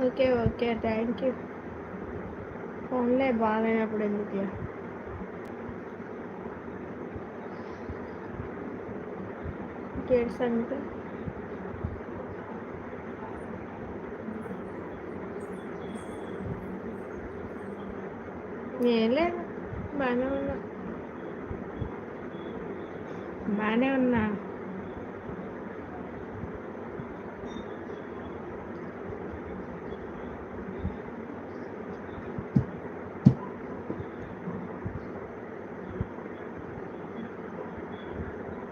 Okay okay thank you ఫోన్లే బాగాలేనప్పుడు ఎందుకు ఇంకేంటి సంగతి ఏం లేదు బాగానే ఉన్నా. బాగానే ఉన్నా.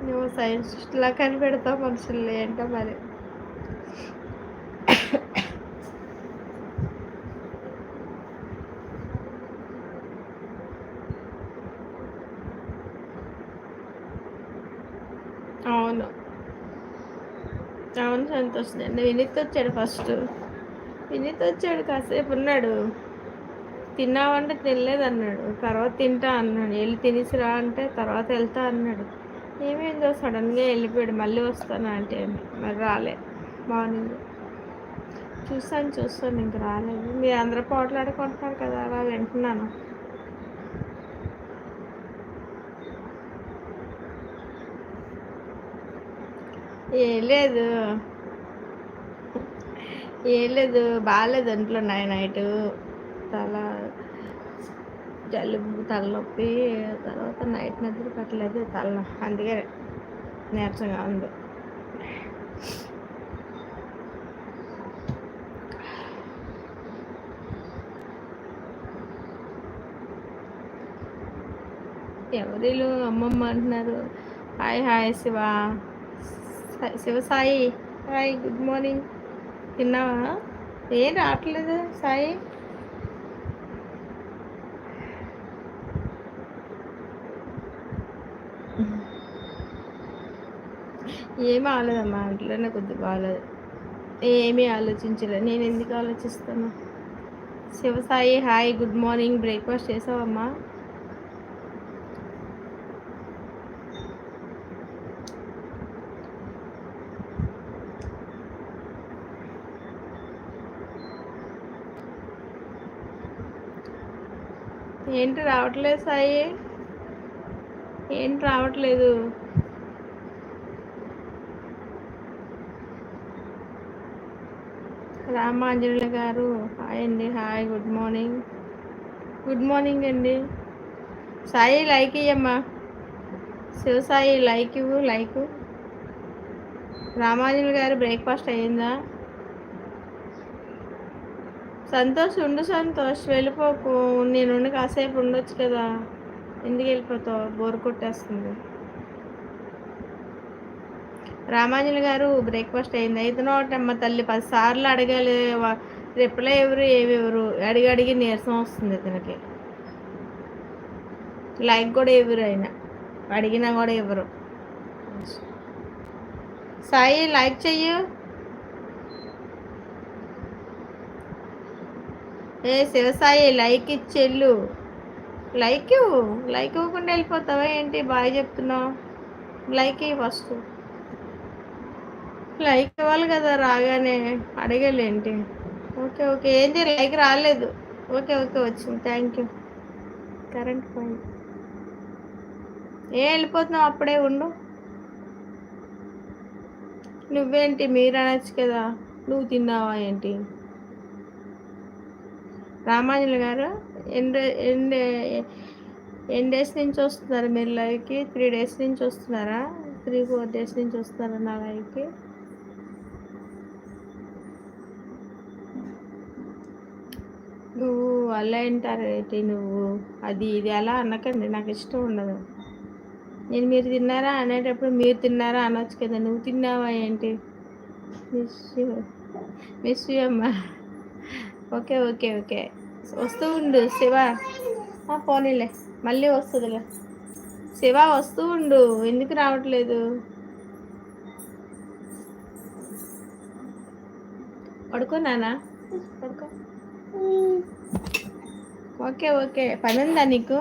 నువ్వు సైంటిస్ట్లా కనిపెడతావు మనుషులు ఏంటో మరి. అవును. అవును సంతోష్ అండి వినీత్ వచ్చాడు ఫస్ట్. వినీత్ వచ్చాడు కాసేపు ఉన్నాడు. తిన్నావంటే తినలేదు అన్నాడు తర్వాత తింటా అన్నాడు. వెళ్ళి తినేసిరా అంటే తర్వాత వెళ్తా అన్నాడు. ఏమైందో సడన్గా వెళ్ళిపోయాడు. మళ్ళీ వస్తాను అంటే మరి రాలే. మార్నింగ్ చూస్తాను చూస్తాను. ఇంక రాలేదు. మీరు అందరూ పోట్లాడుకుంటున్నారు కదా అలా వింటున్నాను. ఏం లేదు. ఏం లేదు. బాగాలేదు. ఇంట్లో నైట్. తల జలుబు తలనొప్పి తర్వాత నైట్ నిద్ర పట్టలేదు తల అందుకే నీరసంగా ఉంది. ఎవరిలు అమ్మమ్మ అంటున్నారు? Hi hi Shiva. Shiva Sai. Hi good morning. తిన్నావా? ఏం రావట్లేదు సాయి? ఏమీ ఆలేదమ్మా నాకు కొద్దిగా బాగాలేదు ఏమీ ఆలోచించలేదు. నేను ఎందుకు ఆలోచిస్తాను Shivasai hi good morning breakfast చేసావమ్మా? ఏంటి రావట్లేదు సాయి? ఏంటి రావట్లేదు? రామాంజనుల గారు. హాయ్ అండి. Hi. Good morning. Good morning అండి. సాయి లైక్ ఇయ్యమ్మా. శివసాయి లైక్ ఇవ్వు లైక్. రామాంజనుల గారు బ్రేక్ఫాస్ట్ అయ్యిందా? సంతోష్ ఉండు సంతోష్ వెళ్ళిపోకు నేను కాసేపు ఉండొచ్చు కదా. ఎందుకు వెళ్ళిపోతావు? బోర్ కొట్టేస్తుంది. రామాంజలి గారు బ్రేక్ఫాస్ట్ అయింది. అయితే మా తల్లి పది సార్లు అడగాలి. రిప్లై ఎవరు ఏవి ఎవరు? అడిగి అడిగి నీరసం వస్తుంది ఇతనికి లైక్ కూడా ఎవరు అయినా. అడిగినా కూడా ఎవరు. సాయి లైక్ చెయ్యు. ఏ శివసాయి లైక్ ఇచ్చెళ్ళు లైక్ ఇవ్వు. లైక్ ఇవ్వకుండా వెళ్ళిపోతావా ఏంటి? బాగా చెప్తున్నావు. లైక్ ఇవ్వు ఫస్ట్. లైక్ ఇవ్వాలి కదా రాగానే. అడగలేంటి ఓకే ఓకే. ఏంటి లైక్ రాలేదు. ఓకే ఓకే వచ్చింది. థ్యాంక్ యూ కరెంట్ పాయింట్ ఏ వెళ్ళిపోతున్నావు? అప్పుడే ఉండు. నువ్వేంటి? మీరు అనొచ్చు కదా. నువ్వు తిన్నావా ఏంటి? రామాంజలి గారు ఎన్ని ఎన్ని ఎన్ని డేస్ నుంచి వస్తున్నారు మీరు లైవ్కి? త్రీ డేస్ నుంచి వస్తున్నారా? త్రీ ఫోర్ డేస్ నుంచి వస్తున్నారా నా లైవ్కి? నువ్వు అలా ఏంటి నువ్వు. అది ఇది ఎలా అనకండి నాకు ఇష్టం ఉండదు. నేను మీరు తిన్నారా అనేటప్పుడు మీరు తిన్నారా అనొచ్చు కదా నువ్వు తిన్నావా ఏంటి? మిస్ మిస్ అమ్మా. Okay okay okay. వస్తూ ఉండు శివ. పోనీలే. మళ్ళీ వస్తుందిలే. శివ వస్తూ ఉండు. ఎందుకు రావట్లేదు? పడుకోనానా పడుకో. Okay okay. పని ఉందా నీకు?